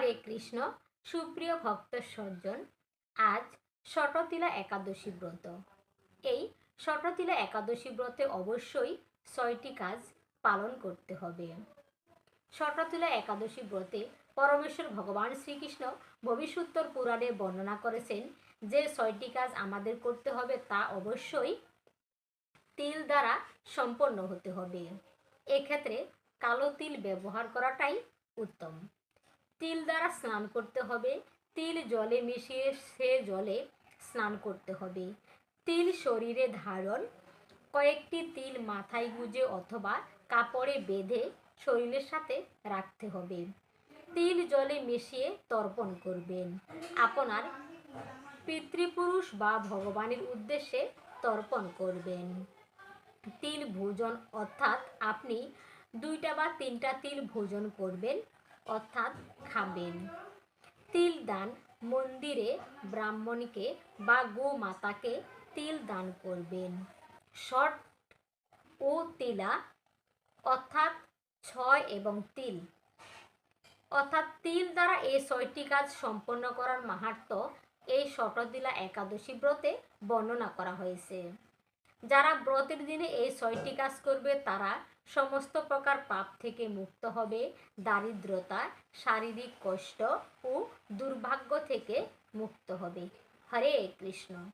হরে কৃষ্ণ, সুপ্রিয় ভক্ত সজ্জন, আজ শটতিলা একাদশী ব্রত। এই শটতিলা একাদশী ব্রতে অবশ্যই ছয়টি কাজ পালন করতে হবে। শটতিলা একাদশী ব্রতে পরমেশ্বর ভগবান শ্রীকৃষ্ণ ভবিষ্যোত্তর পুরাণে বর্ণনা করেছেন যে ছয়টি কাজ আমাদের করতে হবে তা অবশ্যই তিল দ্বারা সম্পন্ন হতে হবে। এক্ষেত্রে কালো তিল ব্যবহার করাটাই উত্তম। তিল দ্বারা স্নান করতে হবে। তিল জলে মিশিয়ে সে জলে স্নান করতে হবে। তিল শরীরে ধারণ। কয়েকটি তিল মাথায় গুজে অথবা কাপড়ে বেঁধে শরীরের সাথে রাখতে হবে। তিল জলে মিশিয়ে তর্পণ করবেন। আপনার পিতৃপুরুষ বা ভগবানের উদ্দেশ্যে তর্পণ করবেন। তিল ভোজন, অর্থাৎ আপনি দুইটা বা তিনটা তিল ভোজন করবেন। অর্থাৎ খাবেন তিল দান মন্দিরে ব্রাহ্মণকে বা গোমাতাকে তিল দান করবেন। শট ও তিলা অর্থাৎ ছয় এবং তিল। অর্থাৎ তিল দ্বারা এই ছয়টি কাজ সম্পন্ন করার মাহাত্ম এই শটদিলা একাদশী ব্রতে বর্ণনা করা হয়েছে। যারা ব্রতের দিনে এই ছয়টি কাজ করবে, তারা সমস্ত প্রকার পাপ থেকে মুক্ত হবে। দারিদ্রতা, শারীরিক কষ্ট ও দুর্ভাগ্য থেকে মুক্ত হবে। হরে কৃষ্ণ।